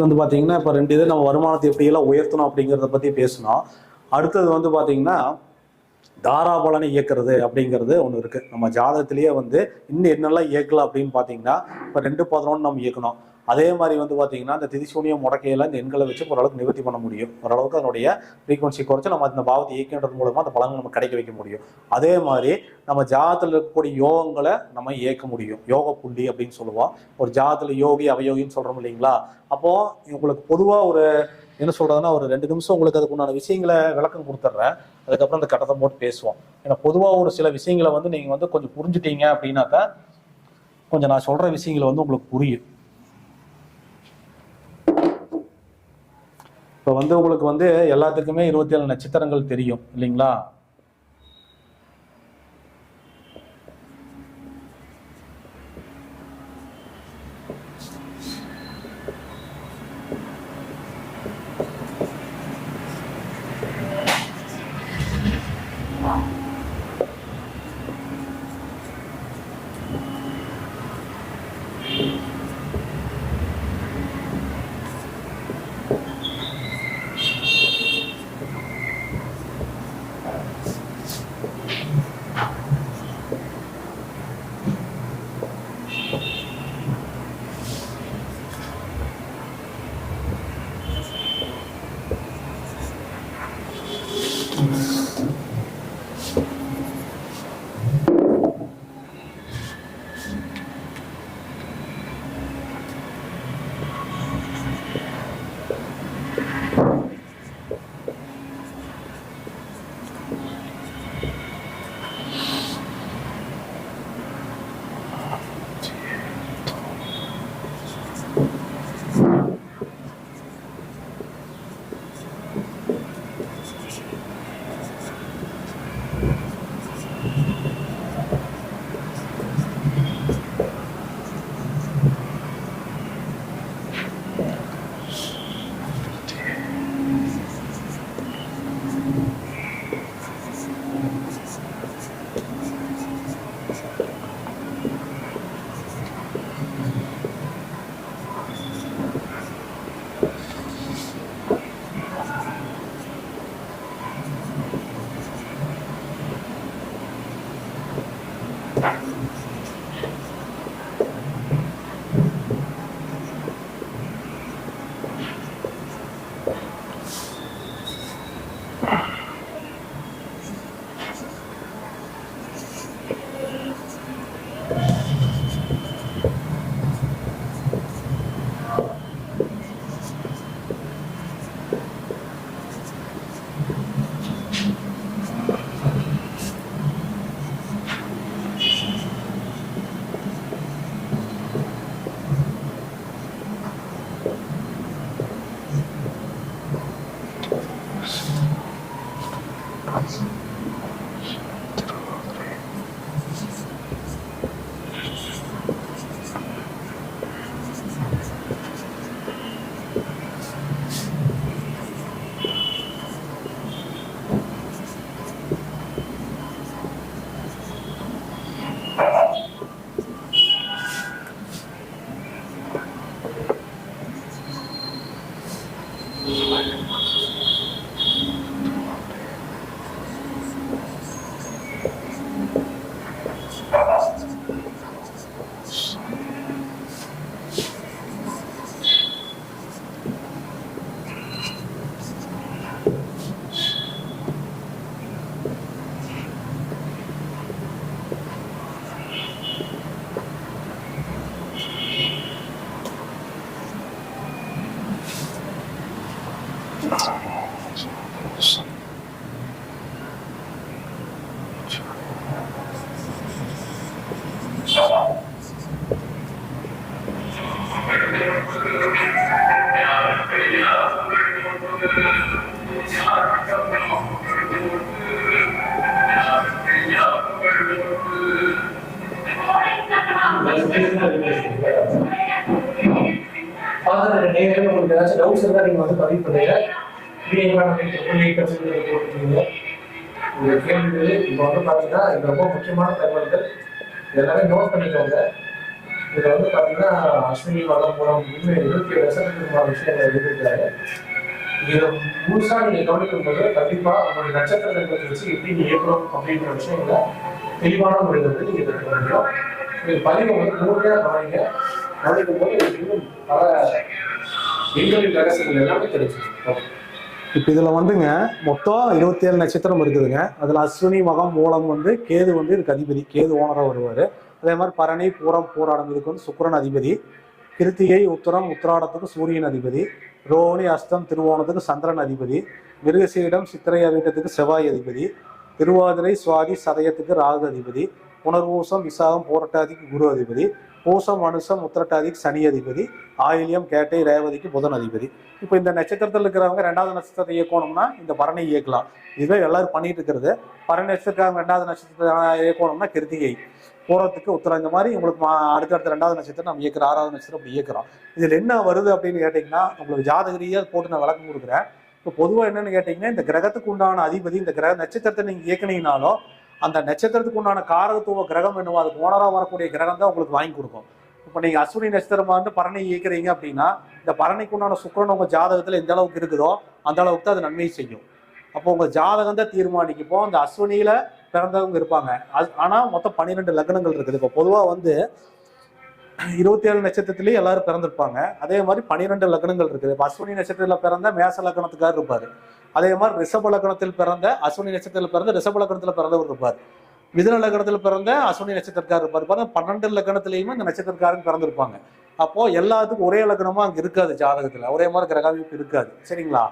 வந்து பார்த்தீங்கன்னா இப்போ ரெண்டு இது நம்ம வருமானத்தை எப்படியெல்லாம் உயர்த்தணும் அப்படிங்கிறத பற்றி பேசணும் அடுத்தது வந்து பார்த்தீங்கன்னா தாராபலனை இயக்கிறது அப்படிங்கிறது ஒன்று இருக்குது நம்ம ஜாதகத்திலேயே வந்து இன்னும் என்னெல்லாம் இயக்கலாம் அப்படின்னு பார்த்தீங்கன்னா இப்போ ரெண்டு பதினொன்று நம்ம இயக்கணும். அதே மாதிரி வந்து பார்த்தீங்கன்னா இந்த திதிசூனியம் முடக்கையில இந்த எண்களை வச்சு ஓரளவுக்கு நிவர்த்தி பண்ண முடியும். ஓரளவுக்கு அதனுடைய ஃப்ரீக்வன்சி குறைச்சு நம்ம இந்த பாவத்தை இயக்கின்றது மூலமாக அந்த பலன்கள் நம்ம கிடைக்க வைக்க முடியும். அதே மாதிரி நம்ம ஜாதத்தில் இருக்கக்கூடிய யோகங்களை நம்ம இயக்க முடியும். யோக புள்ளி அப்படின்னு சொல்லுவோம். ஒரு ஜாதத்தில் யோகி அவயோகின்னு சொல்கிறோம் இல்லைங்களா? அப்போது உங்களுக்கு பொதுவாக ஒரு என்ன சொல்கிறதுனா ஒரு ரெண்டு நிமிஷம் உங்களுக்கு அதுக்கு உண்டான விஷயங்களை விளக்கம் கொடுத்துட்றேன். அதுக்கப்புறம் அந்த கட்டத்தை போட்டு பேசுவோம். ஏன்னா பொதுவாக ஒரு சில விஷயங்களை வந்து நீங்கள் வந்து கொஞ்சம் புரிஞ்சுட்டீங்க அப்படின்னாக்கா கொஞ்சம் நான் சொல்கிற விஷயங்களை வந்து உங்களுக்கு புரியும். இப்போ வந்து உங்களுக்கு வந்து எல்லாத்துக்குமே இருபத்தி ஏழு நட்சத்திரங்கள் தெரியும் இல்லைங்களா? நேரில் உங்களுக்கு ஏதாச்சும் டவுட்ஸ் இருந்தால் நீங்கள் வந்து பதிவு பண்ணுங்க. வீடியோக்கான போட்டுருக்கீங்க உங்களுடைய கேள்விகள் இப்போ வந்து பார்த்தீங்கன்னா இது ரொம்ப முக்கியமான தகவல்கள். எல்லாமே நோட் பண்ணிக்கோங்க. இதுல வந்து பாத்தீங்கன்னா அஸ்வினி வளம் மூலம் இன்னும் இருபத்தி ஏழு வருஷத்துக்கு விஷயங்கள் எழுதியிருக்காரு. இதை முழுசா நீங்க கவனிக்கும் போது கண்டிப்பா உங்களுடைய நட்சத்திரத்தை பத்தி வச்சு எப்படி நீ இயக்கணும் அப்படின்ற விஷயங்களை தெளிவான முறையில் வந்து நீங்க தெரிஞ்சுக்க முடியும். இது பதிவை வந்து முழுமையா கவனிங்க. கவனிக்கும் போது இன்னும் பல விண்களின் ரகசியங்கள் எல்லாமே தெரிஞ்சுக்கணும் இப்போ இதில் வந்துங்க மொத்தம் இருபத்தேழு நட்சத்திரம் இருக்குதுங்க. அதில் அஸ்வினி மகம் மூலம் வந்து கேது வந்து இதுக்கு அதிபதி கேது ஓனராக வருவார். அதே மாதிரி பரணி பூரம் பூராடம் இதுக்கு வந்து சுக்கரன் அதிபதி. கிருத்திகை உத்தரம் உத்திராடத்துக்கு சூரியன் அதிபதி. ரோஹிணி அஸ்தம் திருவோணத்துக்கு சந்திரன் அதிபதி. மிருகசீடம் சித்திரை அவிட்டத்துக்கு செவ்வாய் அதிபதி. திருவாதிரை சுவாதி சதயத்துக்கு ராகு அதிபதி. புனர்வூசம் விசாகம் போராட்டாதிக்கு குரு அதிபதி பூசம் அனுசம் உத்திரட்டாதிக்கு சனி அதிபதி ஆயில்யம் கேட்டை ரேவதிக்கு புதன் அதிபதி. இப்போ இந்த நட்சத்திரத்தில் இருக்கிறவங்க ரெண்டாவது நட்சத்திரத்தை இயக்கணும்னா இந்த பரணை இயக்கலாம். இதுவே எல்லாரும் பண்ணிட்டு இருக்கிறது. பரணி நட்சத்திரம் ரெண்டாவது நட்சத்திரத்தை இயக்கணும்னா கிருத்திகை. போகிறதுக்கு உத்தரம். இந்த மாதிரி உங்களுக்கு அடுத்தடுத்த ரெண்டாவது நட்சத்திரம் நம்ம இயக்கிற ஆறாவது நட்சத்திரம் அப்படி இயக்கிறோம். இதில் என்ன வருது அப்படின்னு கேட்டிங்கன்னா உங்களுக்கு ஜாதகரியாக போட்டு நான் விளக்கம் கொடுக்குறேன். இப்போ பொதுவாக என்னென்னு கேட்டிங்கன்னா இந்த கிரகத்துக்கு உண்டான அதிபதி இந்த கிரக நட்சத்திரத்தை நீங்கள் இயக்குனீங்கனாலும் அந்த நட்சத்திரத்துக்கு உண்டான காரகத்துவ கிரகம் என்னவோ அதுக்கு ஓனராக வரக்கூடிய கிரகம் தான் உங்களுக்கு வாங்கி கொடுக்கும். இப்போ நீங்கள் அஸ்வினி நட்சத்திரமா வந்து பரணி இயக்கிறீங்க அப்படின்னா இந்த பரணிக்கு உண்டான சுக்கிரன் உங்கள் ஜாதகத்தில் எந்த அளவுக்கு இருக்குதோ அந்த அளவுக்கு தான் அது நன்மை செய்யும். அப்போ உங்கள் ஜாதகம் தான் தீர்மானிக்கப்போ அந்த அஸ்வினியில் பிறந்தவங்க இருப்பாங்க. அது ஆனால் மொத்தம் பன்னிரெண்டு லக்னங்கள் இருக்குது. இப்போ பொதுவாக வந்து இருபத்தி ஏழு நட்சத்திரத்திலேயே எல்லாரும் பிறந்திருப்பாங்க. அதே மாதிரி பன்னிரெண்டு லக்னங்கள் இருக்குது. இப்போ அஸ்வினி நட்சத்திரத்தில் பிறந்த மேச லக்னத்துக்கார் இருப்பார். அதே மாதிரி ரிஷப லக்னத்தில் பிறந்த அஸ்வினி நட்சத்திரத்தில் பிறந்த ரிஷப லக்னத்தில் பிறந்தவர் இருப்பார். மிதுன லக்னத்தில் பிறந்த அஸ்வினி நட்சத்திரக்காரர் இருப்பார். பாருங்க பன்னெண்டு லக்னத்திலையுமே இந்த நட்சத்திரக்காரன் பிறந்திருப்பாங்க. அப்போ எல்லாத்துக்கும் ஒரே லக்னமா அங்கே இருக்காது ஜாதகத்தில். ஒரே மாதிரி கிரகாமிப்பு இருக்காது. சரிங்களா?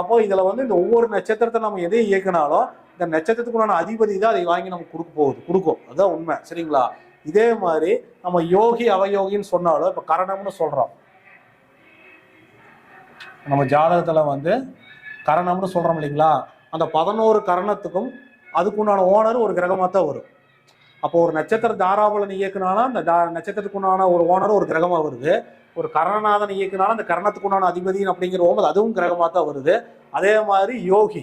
அப்போ இதில் வந்து இந்த ஒவ்வொரு நட்சத்திரத்தை நம்ம எதை இயக்கினாலும் இந்த நட்சத்திரத்துக்குள்ளான அதிபதி தான் அதை வாங்கி நம்ம கொடுக்க போகுது. கொடுக்கும். அதுதான் உண்மை. சரிங்களா? இதே மாதிரி நம்ம யோகி அவயோகின்னு சொன்னாலும் இப்போ கரணம்னு சொல்கிறோம் நம்ம ஜாதகத்தில் வந்து கரணம்னு சொல்கிறோம் இல்லைங்களா? அந்த பதினோரு கரணத்துக்கும் அதுக்குண்டான ஓனர் ஒரு கிரகமாக தான் வரும். அப்போ ஒரு நட்சத்திர தாராபலன் இயக்குனாலும் அந்த தா நட்சத்திரத்துக்குண்டான ஒரு ஓனர் ஒரு கிரகமாக வருது. ஒரு கரணநாதன் இயக்குனாலும் அந்த கரணத்துக்குண்டான அதிபதியின் அப்படிங்கிற ஓம் அதுவும் கிரகமாக தான் வருது. அதே மாதிரி யோகி.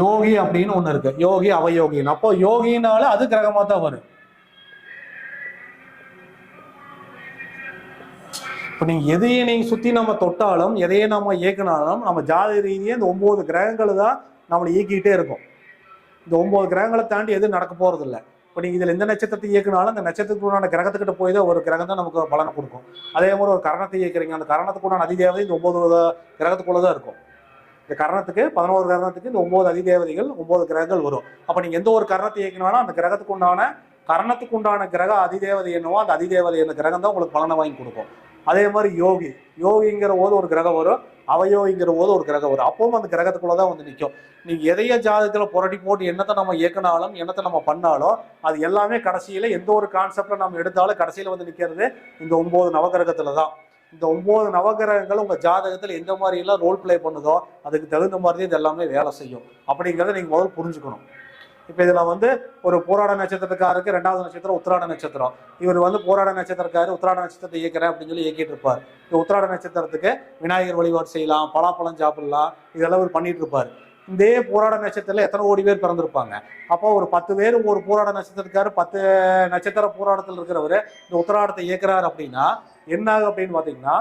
யோகி அப்படின்னு ஒண்ணு இருக்கு. யோகி அவயோகின்னு. அப்போ யோகினால அது கிரகமா தான் வரும். இப்போ நீங்கள் எதையே நீங்கள் சுற்றி நம்ம தொட்டாலும் எதையே நம்ம இயக்குனாலும் நம்ம ஜாதி ரீதியாக இந்த ஒம்பது கிரகங்கள் தான் நம்மளை இயக்கிக்கிட்டே இருக்கும். இந்த ஒம்பது கிரகங்களை தாண்டி எதுவும் நடக்க போகிறது இல்லை இப்போ நீங்கள் இதில் எந்த நட்சத்திரத்தை இயக்குனாலும் அந்த நட்சத்திரத்துக்குண்டான கிரகத்துக்கிட்ட போய் தான் ஒரு கிரகம் தான் நமக்கு பலனை கொடுக்கும். அதே மாதிரி ஒரு கரணத்தை இயக்குறீங்க. அந்த கரணத்துக்குண்டான அதிதேவதை இந்த ஒம்பது கிரகத்துக்குள்ளே தான் இருக்கும். இந்த கரணத்துக்கு பதினோரு கரணத்துக்கு இந்த ஒன்பது அதிதேவதைகள் ஒன்பது கிரகங்கள் வரும். அப்போ நீங்கள் எந்த ஒரு கரணத்தை இயக்கினாலும் அந்த கிரகத்துக்கு உண்டான கரணத்துக்கு உண்டான கிரக அதிதேவதை என்னவோ அந்த அதிதேவதை அந்த கிரகம் தான் உங்களுக்கு பலனை வாங்கி கொடுக்கும். அதே மாதிரி யோகி. யோகிங்கிற போது ஒரு கிரகம் வரும். அவயோகிங்கிற போது ஒரு கிரகம் வரும். அப்பவும் அந்த கிரகத்துக்குள்ள தான் வந்து நிற்கும் நீங்கள் எதைய ஜாதகத்தில் புரட்டி போட்டு என்னத்தை நம்ம இயக்கினாலும் என்னத்தை நம்ம பண்ணாலும் அது எல்லாமே கடைசியில் எந்த ஒரு கான்செப்டில் நம்ம எடுத்தாலும் கடைசியில் வந்து நிற்கிறது இந்த ஒம்பது நவகிரகத்தில் தான். இந்த ஒன்பது நவகிரகங்கள் உங்கள் ஜாதகத்தில் எந்த மாதிரி எல்லாம் ரோல் ப்ளே பண்ணுதோ அதுக்கு தகுந்த மாதிரி இது எல்லாமே வேலை செய்யும். அப்படிங்கிறத நீங்கள் முதல்ல புரிஞ்சுக்கணும். இப்போ இதில் வந்து ஒரு போராட நட்சத்திரக்காருக்கு ரெண்டாவது நட்சத்திரம் உத்திராட நட்சத்திரம். இவர் வந்து போராட நட்சத்திரக்காரு உத்திராட நட்சத்திரத்தை இயக்கிறேன் அப்படின்னு சொல்லி இயக்கிட்டு இருப்பார். இந்த உத்திராட நட்சத்திரத்துக்கு விநாயகர் வழிபாடு செய்யலாம் பலாப்பழம் சாப்பிடலாம் இதெல்லாம் இவர் பண்ணிட்டு இருப்பார். இதே போராட நட்சத்திரத்தில் எத்தனை கோடி பேர் பிறந்திருப்பாங்க? அப்போ ஒரு பத்து பேர் ஒரு போராட நட்சத்திரத்துக்காரு பத்து நட்சத்திர போராட்டத்தில் இருக்கிறவர் இந்த உத்தராடத்தை இயக்குறாரு அப்படின்னா என்ன ஆகும் அப்படின்னு பார்த்தீங்கன்னா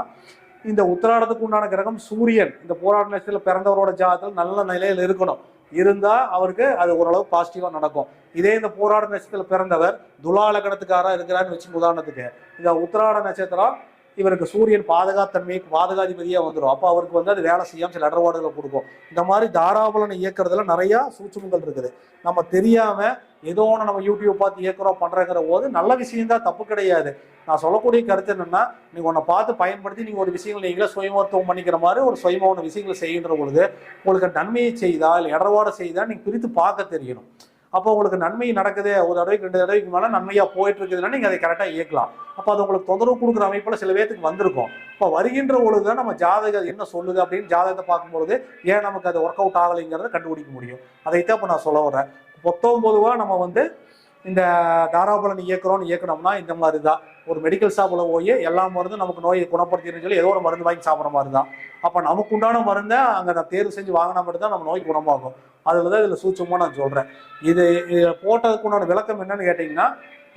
இந்த உத்தராடத்துக்கு உண்டான கிரகம் சூரியன். இந்த போராட நட்சத்திரத்தில் பிறந்தவரோட ஜாதகத்தில் நல்ல நிலையில் இருக்கணும். இருந்தால் அவருக்கு அது ஓரளவு பாசிட்டிவாக நடக்கும். இதே இந்த போராட நட்சத்திரத்தில் பிறந்தவர் துலா லக்னத்துக்காரா இருக்கிறான்னு வச்சு உதாரணத்துக்கு. இந்த உத்தராட நட்சத்திரம் இவருக்கு சூரியன் பாதுகாத்தன்மை பாதகாதிபதியாக வந்துடும் அப்போ அவருக்கு வந்து அது வேலை செய்யாம சில இடர்பாடுகளை கொடுக்கும். இந்த மாதிரி தாராபலனை இயக்கிறதுல நிறைய சூட்சமங்கள் இருக்குது. நம்ம தெரியாம ஏதோ ஒன்று நம்ம யூடியூப் பார்த்து இயக்குறோம் பண்றங்கிற போது நல்ல விஷயம் தான் தப்பு கிடையாது. நான் சொல்லக்கூடிய கருத்து என்னன்னா நீங்க உன்னை பார்த்து பயன்படுத்தி நீங்க ஒரு விஷயங்கள் நீங்களே சுயமருத்துவம் பண்ணிக்கிற மாதிரி ஒரு சுயமான விஷயங்களை செய்கின்ற பொழுது உங்களுக்கு நன்மையை செய்தா இல்லை இடர்பாடு செய்தால் நீங்க பிரித்து பார்க்க தெரியணும். அப்போ உங்களுக்கு நன்மை நடக்குது ஒரு தடவைக்கு ரெண்டு தடவைக்கு மேலே நன்மையாக போயிட்டு இருக்குதுன்னா நீங்கள் அதை கரெக்டாக இயக்கலாம். அப்போ அது உங்களுக்கு தொந்தரவு கொடுக்குற அமைப்பில் சில பேத்துக்கு வந்திருக்கும். இப்போ வருகின்ற பொழுது தான் நம்ம ஜாதகம் என்ன சொல்லுது அப்படின்னு ஜாதகத்தை பார்க்கும்பொழுது ஏன் நமக்கு அது ஒர்க் அவுட் ஆகலைங்கிறத கண்டுபிடிக்க முடியும். அதைத்தான் இப்போ நான் சொல்ல வரேன் பொத்தம் பொதுவாக நம்ம வந்து இந்த தாராபலன் இயக்குறோம்னு இயக்கணும்னா இந்த மாதிரி தான் ஒரு மெடிக்கல் ஷாப்பில் போய் எல்லா மருந்தும் நமக்கு நோயை குணப்படுத்திடுன்னு சொல்லி ஏதோ ஒரு மருந்து வாங்கி சாப்பிட்ற மாதிரி தான் அப்போ நமக்கு உண்டான மருந்தை அங்கே நான் தேர்வு செஞ்சு வாங்கினா மட்டும் தான் நம்ம நோய் குணமாகும். அதில் தான் இதில் சூட்சமாக நான் சொல்கிறேன் இது இது போட்டதுக்கு உண்டான விளக்கம் என்னன்னு கேட்டிங்கன்னா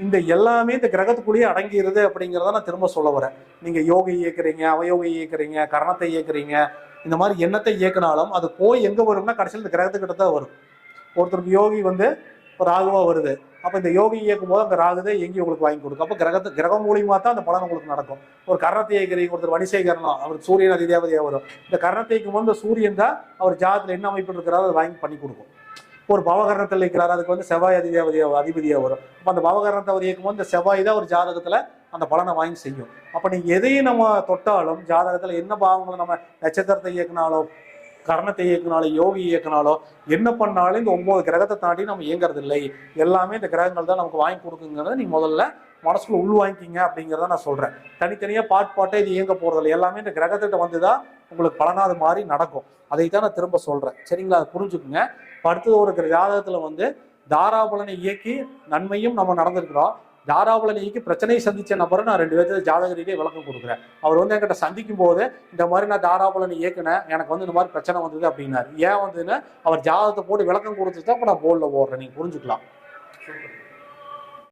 இந்த எல்லாமே இந்த கிரகத்துக்குள்ளேயே அடங்கிடுது அப்படிங்கிறத நான் திரும்ப சொல்ல வரேன். நீங்கள் யோகி இயக்குறீங்க அவயோகி இயக்குறீங்க கரணத்தை இயக்குறீங்க இந்த மாதிரி எண்ணத்தை இயக்குனாலும் அது போய் எங்கே வரும்னா கடைசியில் இந்த கிரகத்துக்கிட்ட தான் வரும். ஒருத்தருக்கு யோகி வந்து ராகுவா வருது. அப்போ இந்த யோகி இயக்கும் போது அந்த ராகுதே எங்கேயும் உங்களுக்கு வாங்கி கொடுக்கும். அப்போ கிரகத்து கிரகம் மூலியமா தான் அந்த பலன் உங்களுக்கு நடக்கும். ஒரு கரணத்தை இயக்கிறீங்க ஒருத்தர் வணிசேகரணம் அவர் சூரியன் அதிதேவதையாக வரும். இந்த கரணத்தை இயக்கும் போது இந்த சூரியன் தான் அவர் ஜாதத்தில் என்ன அமைப்பு இருக்கிறாரோ அதை வாங்கி பண்ணி கொடுக்கும். ஒரு பவகரணத்தில் இருக்கிறார் அதுக்கு வந்து செவ்வாய் அதிதேவதையாக அதிபதியாக வரும். அப்போ அந்த பவகரணத்தை அவர் இயக்கும் போது இந்த செவ்வாய் தான் ஒரு ஜாதகத்தில் அந்த பலனை வாங்கி செய்யும். அப்போ நீங்கள் எதையும் நம்ம தொட்டாலும் ஜாதகத்தில் என்ன பாவங்களை நம்ம நட்சத்திரத்தை இயக்குனாலும் கரணத்தை இயக்குனாலோ யோகி இயக்குனாலோ என்ன பண்ணாலும் இந்த ஒன்பது கிரகத்தை தாண்டி நம்ம இயங்குறது இல்லை எல்லாமே இந்த கிரகங்கள் தான் நமக்கு வாங்கி கொடுக்குங்கிறத நீ முதல்ல மனசுக்குள்ள உள் வாங்கிக்கிங்க அப்படிங்கிறத நான் சொல்றேன். தனித்தனியா பாட் பாட்டே இது இயங்க போகிறதில்ல எல்லாமே இந்த கிரகத்திட்ட வந்து தான் உங்களுக்கு பலனாது மாதிரி நடக்கும். அதை தான் நான் திரும்ப சொல்றேன். சரிங்களா? அதை புரிஞ்சுக்குங்க. அடுத்தது ஒரு கிர- ஜாதகத்துல வந்து தாராபலனை இயக்கி நன்மையும் நம்ம நடந்திருக்கிறோம். தாராபலனை பிரச்சனையை சந்திச்ச நபரை நான் ரெண்டு பேர்த்து ஜாதக ரீதியாக விளக்கம் கொடுக்குறேன். அவர் வந்து என்கிட்ட சந்திக்கும் போது இந்த மாதிரி நான் தாராபலனை இயக்குனேன் எனக்கு வந்து இந்த மாதிரி பிரச்சனை வந்தது அப்படின்னாரு. ஏன் வந்ததுன்னா அவர் ஜாதகத்தை போட்டு விளக்கம் கொடுத்துட்டு தான் இப்போ நான் போர்டில் போடுறேன் நீங்கள் புரிஞ்சுக்கலாம். சூப்பர்.